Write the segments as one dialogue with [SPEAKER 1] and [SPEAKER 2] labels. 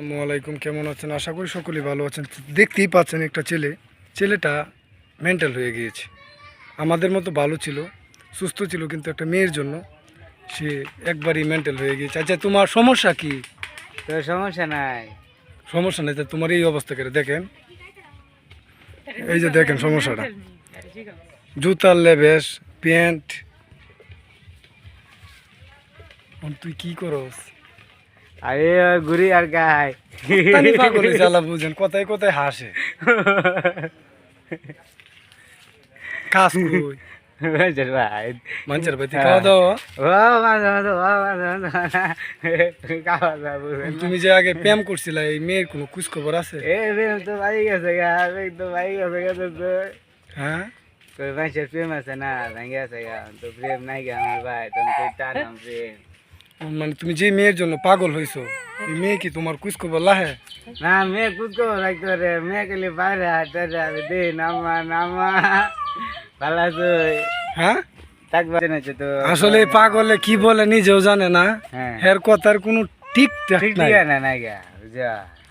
[SPEAKER 1] আসসালামু আলাইকুম কেমন আছেন? আশা করি সকলেই ভালো আছেন। দেখতেই পাচ্ছেন একটা ছেলে। ছেলেটা মেন্টাল হয়ে গিয়েছে। আমাদের মতো ভালো ছিল সুস্থ ছিল কিন্তু একটা মেয়ের জন্য সে একবারই মেন্টাল হয়ে গিয়েছে। আচ্ছা তোমার সমস্যা কি?
[SPEAKER 2] সমস্যা নাই?
[SPEAKER 1] সমস্যা নেই। তোমার এই অবস্থা করে দেখেন। এই যে দেখেন সমস্যাটা। জুতার লেবেস প্যান্ট। তুই কি করস?
[SPEAKER 2] আরে ঘুরি আর গাই।
[SPEAKER 1] তানি পাগল আল্লাহ বুঝেন কোথায় কোথায় হাসে। কাজ কই?
[SPEAKER 2] ভাই।
[SPEAKER 1] তুমি যে আগে প্রেম করছিলা এই মেয়ের কোনো খোঁজ খবর আছে
[SPEAKER 2] তো বাড়ি গেছে গা তো বাড়ি গেছে গা
[SPEAKER 1] হ্যাঁ?
[SPEAKER 2] তো মানুষের প্রেম আছে না ভেঙে গেছে গা তো প্রেম নাই গা আমার ভাই তুমি তার নাম প্রেম।
[SPEAKER 1] মানে তুমি যে মেয়ের জন্য পাগল হইছো এই মেয়ে কি তোমার খোঁজ খবর লাহে?
[SPEAKER 2] না মেয়ে কুদকো লাগতো রে মেয়ে গেলে বাইরে হাঁটতে যাবে দে নামা নামা। ভালো আছো?
[SPEAKER 1] হ্যাঁ?
[SPEAKER 2] তো?
[SPEAKER 1] আসলে পাগলে কি বলে নিজেও জানে না।
[SPEAKER 2] হ্যাঁ।
[SPEAKER 1] হের কথার কোনো ঠিক নাই।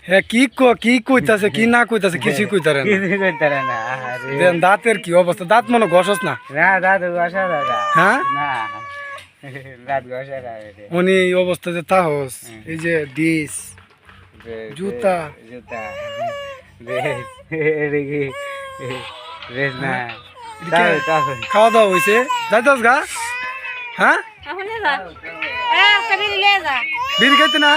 [SPEAKER 1] হ্যাঁ কি ক- কি কইতাছে কি না কইতাছে কিছুই কইতারে না।
[SPEAKER 2] কিছু
[SPEAKER 1] দাঁতের কি অবস্থা? দাঁত মনে ঘষস না?
[SPEAKER 2] দাদু গসা দাদা।
[SPEAKER 1] হ্যাঁ?
[SPEAKER 2] না দাদু গসা
[SPEAKER 1] উনি এই অবস্থাতে তাহস এই যে ডিস জুতা।
[SPEAKER 2] জুতা। তাও
[SPEAKER 1] খাওয়া দাওয়া হয়েছে? যাইতাস গা। হ্যাঁ? বিড়ি খাইতে না?